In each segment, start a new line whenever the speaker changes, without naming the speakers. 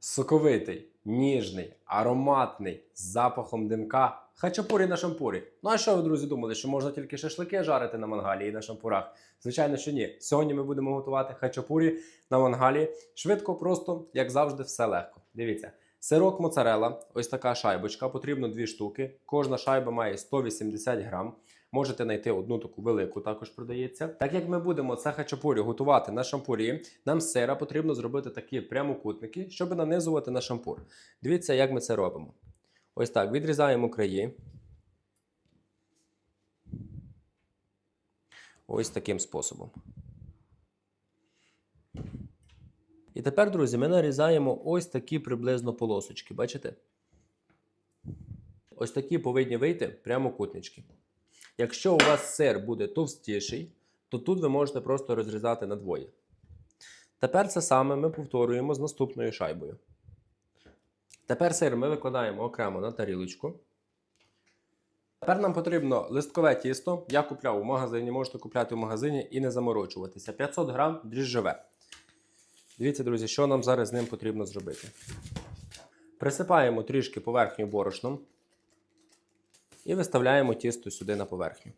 Соковитий, ніжний, ароматний, з запахом димка. Хачапурі на шампурі. Ну а що ви, друзі, думали, що можна тільки шашлики жарити на мангалі і на шампурах? Звичайно, що ні. Сьогодні ми будемо готувати хачапурі на мангалі. Швидко, просто, як завжди, все легко. Дивіться. Сирок моцарелла, ось така шайбочка, потрібно дві штуки. Кожна шайба має 180 грам. Можете знайти одну таку велику, також продається. Так як ми будемо це хачапурі готувати на шампурі, нам з сира потрібно зробити такі прямокутники, щоб нанизувати на шампур. Дивіться, як ми це робимо. Ось так, відрізаємо краї. Ось таким способом. І тепер, друзі, ми нарізаємо ось такі приблизно полосочки. Бачите? Ось такі повинні вийти прямокутнички. Якщо у вас сир буде товстіший, то тут ви можете просто розрізати на двоє. Тепер це саме ми повторюємо з наступною шайбою. Тепер сир ми викладаємо окремо на тарілочку. Тепер нам потрібно листкове тісто. Я купляв у магазині, можете купляти в магазині і не заморочуватися. 500 грам дріжджове. Дивіться, друзі, що нам зараз з ним потрібно зробити. Присипаємо трішки поверхню борошном і виставляємо тісто сюди на поверхню.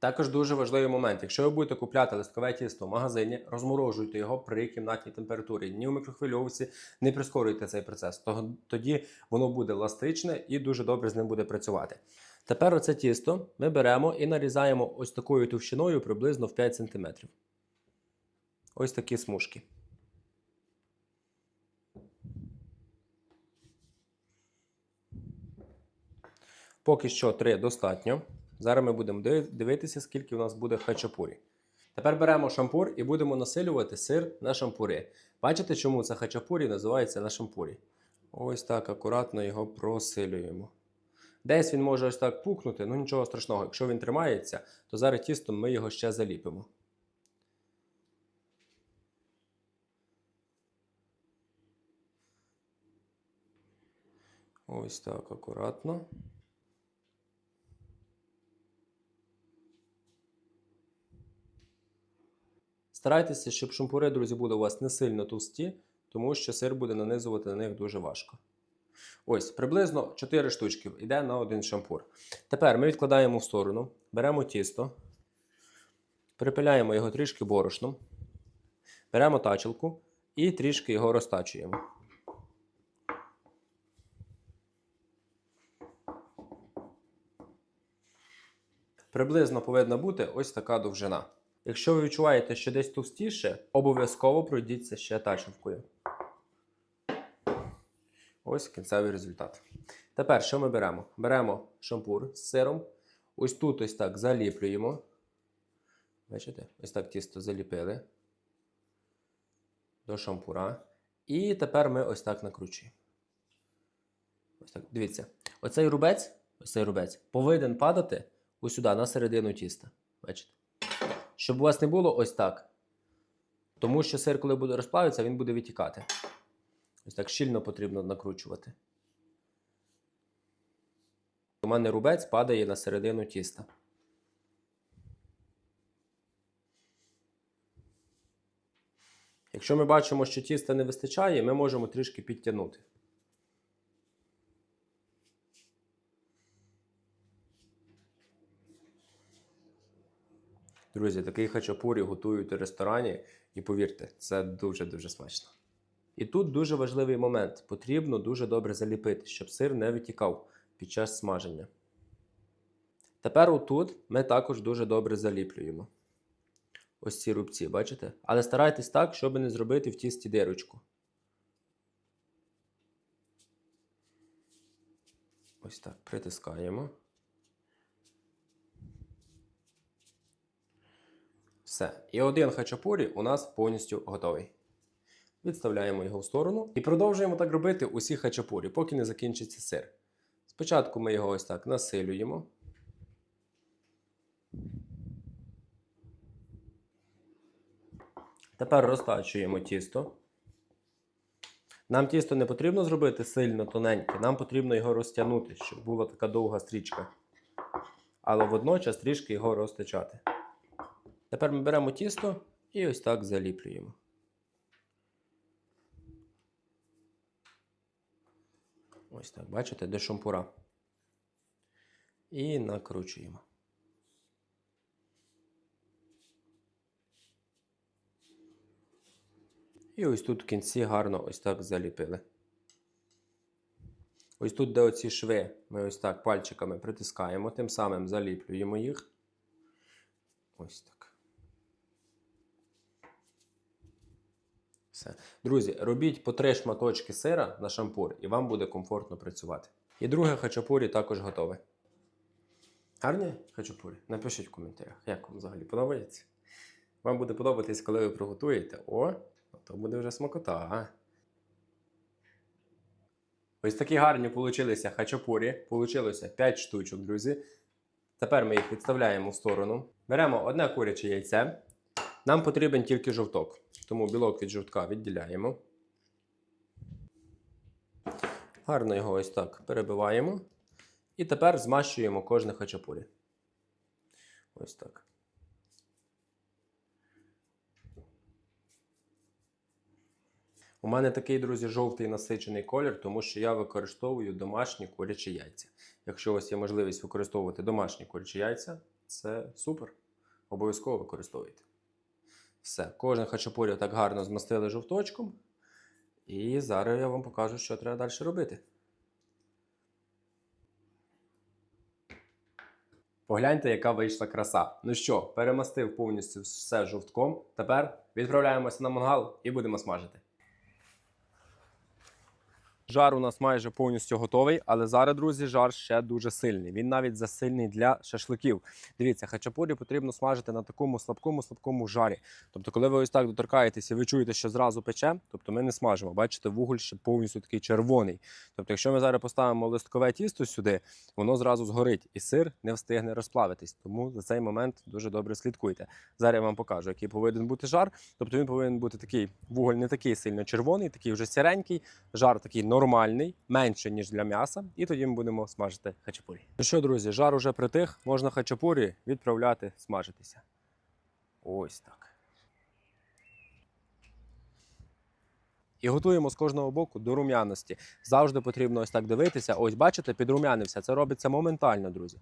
Також дуже важливий момент. Якщо ви будете купляти листкове тісто в магазині, розморожуйте його при кімнатній температурі. Ні у мікрохвильовці, не прискорюйте цей процес. Тоді воно буде еластичне і дуже добре з ним буде працювати. Тепер оце тісто ми беремо і нарізаємо ось такою товщиною приблизно в 5 см. Ось такі смужки. Поки що 3 достатньо. Зараз ми будемо дивитися, скільки у нас буде хачапурі. Тепер беремо шампур і будемо насилювати сир на шампурі. Бачите, чому це хачапурі називається на шампурі? Ось так акуратно його просилюємо. Десь він може ось так пукнути, ну нічого страшного. Якщо він тримається, то зараз тістом ми його ще заліпимо. Ось так акуратно. Старайтеся, щоб шампури, друзі, були у вас не сильно товсті, тому що сир буде нанизувати на них дуже важко. Ось, приблизно 4 штучки йде на один шампур. Тепер ми відкладаємо в сторону, беремо тісто, припиляємо його трішки борошном, беремо тачелку і трішки його розтачуємо. Приблизно повинна бути ось така довжина. Якщо ви відчуваєте, що десь товстіше, обов'язково пройдіться ще тачівкою. Ось кінцевий результат. Тепер що ми беремо? Беремо шампур з сиром. Ось тут ось так заліплюємо. Бачите? Ось так тісто заліпили до шампура. І тепер ми ось так накручуємо. Ось так. Дивіться. Оцей рубець, ось цей рубець повинен падати ось сюди, на середину тіста. Бачите? Щоб у вас не було ось так. Тому що сир, коли буде розплавитися, він буде витікати. Ось так щільно потрібно накручувати. У мене рубець падає на середину тіста. Якщо ми бачимо, що тіста не вистачає, ми можемо трішки підтягнути. Друзі, такий хачапурі готують у ресторані, і повірте, це дуже-дуже смачно. І тут дуже важливий момент: потрібно дуже добре заліпити, щоб сир не витікав під час смаження. Тепер отут ми також дуже добре заліплюємо. Ось ці рубці, бачите? Але старайтесь так, щоб не зробити в тісті дирочку. Ось так притискаємо. Все. І один хачапурі у нас повністю готовий. Відставляємо його в сторону і продовжуємо так робити усі хачапурі, поки не закінчиться сир. Спочатку ми його ось так насилюємо. Тепер розтачуємо тісто. Нам тісто не потрібно зробити сильно тоненьке, нам потрібно його розтягнути, щоб була така довга стрічка. Але водночас трішки його розтачати. Тепер ми беремо тісто і ось так заліплюємо. Ось так, бачите, до шампура. І накручуємо. І ось тут в кінці гарно ось так заліпили. Ось тут, де оці шви, ми ось так пальчиками притискаємо, тим самим заліплюємо їх. Ось так. Все. Друзі, робіть по три шматочки сира на шампур, і вам буде комфортно працювати. І друге хачапурі також готове. Гарні хачапурі? Напишіть в коментарях, як вам взагалі подобається. Вам буде подобатись, коли ви приготуєте. О, то буде вже смакота. Ось такі гарні получилися хачапурі. Получилося 5 штучок, друзі. Тепер ми їх відставляємо в сторону. Беремо одне куряче яйце. Нам потрібен тільки жовток. Тому білок від жовтка відділяємо. Гарно його ось так перебиваємо. І тепер змащуємо кожне хачапурі. Ось так. У мене такий, друзі, жовтий насичений колір, тому що я використовую домашні курячі яйця. Якщо у вас є можливість використовувати домашні курячі яйця, це супер. Обов'язково використовуйте. Все, кожен хачапурі так гарно змастили жовточком. І зараз я вам покажу, що треба далі робити. Погляньте, яка вийшла краса. Ну що, перемастив повністю все жовтком. Тепер відправляємося на мангал і будемо смажити. Жар у нас майже повністю готовий, але зараз, друзі, жар ще дуже сильний. Він навіть засильний для шашликів. Дивіться, хачапурі потрібно смажити на такому слабкому слабкому жарі. Тобто, коли ви ось так доторкаєтеся, ви чуєте, що зразу пече, тобто ми не смажимо. Бачите, вуголь ще повністю такий червоний. Тобто, якщо ми зараз поставимо листкове тісто сюди, воно зразу згорить, і сир не встигне розплавитись. Тому за цей момент дуже добре слідкуйте. Зараз я вам покажу, який повинен бути жар. Тобто він повинен бути такий вуголь не такий сильно червоний, такий вже сіренький, жар такий нормальний, менше ніж для м'яса. І тоді ми будемо смажити хачапурі. Ну що, друзі, жар уже притих, можна хачапурі відправляти смажитися. Ось так. І готуємо з кожного боку до рум'яності. Завжди потрібно ось так дивитися. Ось, бачите, підрум'янився. Це робиться моментально, друзі.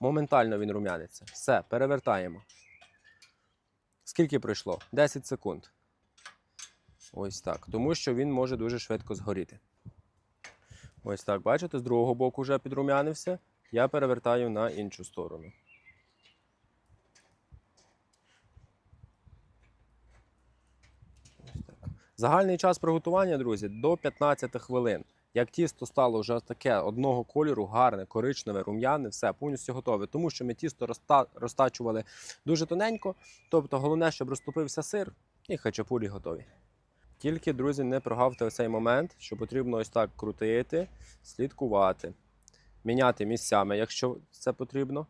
Моментально він рум'яниться. Все, перевертаємо. Скільки пройшло? 10 секунд. Ось так. Тому що він може дуже швидко згоріти. Ось так, бачите, з другого боку вже підрум'янився. Я перевертаю на іншу сторону. Ось так. Загальний час приготування, друзі, до 15 хвилин. Як тісто стало вже таке одного кольору, гарне, коричневе, рум'яне, все повністю готове. Тому що ми тісто розта... розтачували дуже тоненько. Тобто, головне, щоб розтопився сир, і хачапурі готові. Тільки, друзі, не прогавте цей момент, що потрібно ось так крутити, слідкувати, міняти місцями, якщо це потрібно.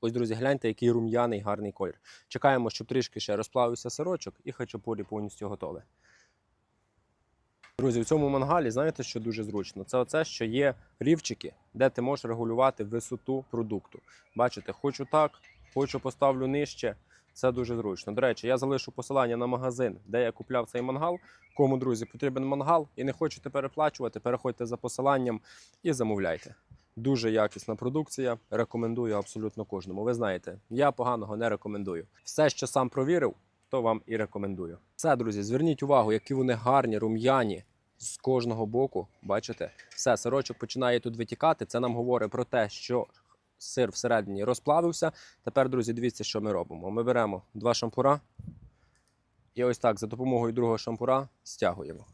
Ось, друзі, гляньте, який рум'яний гарний колір. Чекаємо, щоб трішки ще розплавився сирочок і хачапурі повністю готове. Друзі, в цьому мангалі знаєте, що дуже зручно? Це оце, що є рівчики, де ти можеш регулювати висоту продукту. Бачите, хочу так, хочу поставлю нижче. Це дуже зручно. До речі, я залишу посилання на магазин, де я купляв цей мангал. Кому, друзі, потрібен мангал і не хочете переплачувати, переходьте за посиланням і замовляйте. Дуже якісна продукція. Рекомендую абсолютно кожному. Ви знаєте, я поганого не рекомендую. Все, що сам провірив, то вам і рекомендую. Все, друзі, зверніть увагу, які вони гарні, рум'яні. З кожного боку, бачите, все, сирочок починає тут витікати. Це нам говорить про те, що сир всередині розплавився. Тепер, друзі, дивіться, що ми робимо. Ми беремо два шампура і ось так за допомогою другого шампура стягуємо.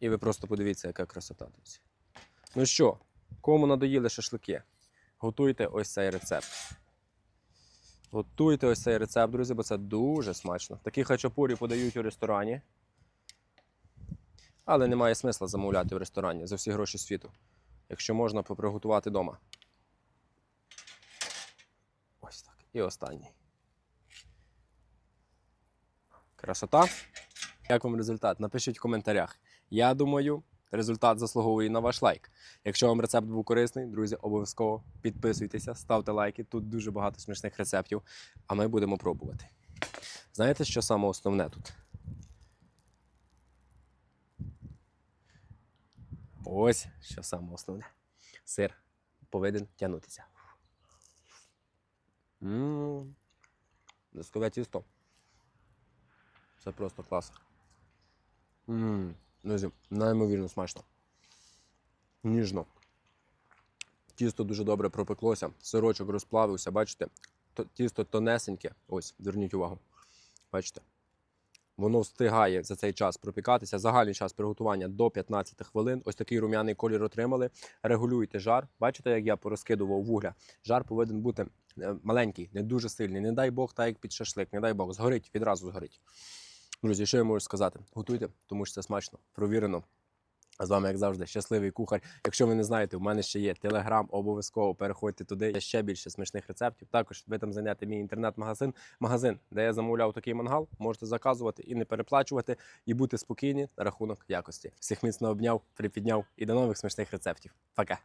І ви просто подивіться, яка красота, друзі. Ну що, кому надоїли шашлики? Готуйте ось цей рецепт. Готуйте ось цей рецепт, друзі, бо це дуже смачно. Такі хачапурі подають у ресторані. Але немає смисла замовляти в ресторані за всі гроші світу, якщо можна поприготувати вдома. Ось так. І останній. Красота. Як вам результат? Напишіть в коментарях. Я думаю, результат заслуговує на ваш лайк. Якщо вам рецепт був корисний, друзі, обов'язково підписуйтеся, ставте лайки. Тут дуже багато смачних рецептів, а ми будемо пробувати. Знаєте, що саме основне тут? Ось що саме основне. Сир повинен тягнутися. Ммм. Доскове тісто. Це просто клас. Ммм. Друзі, неймовірно смачно. Ніжно. Тісто дуже добре пропеклося, сирочок розплавився, бачите? Тісто тонесеньке. Ось, зверніть увагу. Бачите? Воно встигає за цей час пропікатися. Загальний час приготування до 15 хвилин. Ось такий рум'яний колір отримали. Регулюйте жар. Бачите, як я порозкидував вугля. Жар повинен бути е, маленький, не дуже сильний. Не дай Бог, так як під шашлик, не дай Бог, згорить, відразу згорить. Друзі, що я можу сказати? Готуйте, тому що це смачно, провірено. А з вами, як завжди, щасливий кухар. Якщо ви не знаєте, у мене ще є телеграм, обов'язково переходьте туди. Є ще більше смачних рецептів. Також ви там знайдете мій інтернет-магазин, магазин, де я замовляв такий мангал. Можете заказувати і не переплачувати, і бути спокійні на рахунок якості. Всіх міцно обняв, припідняв і до нових смачних рецептів. Пока!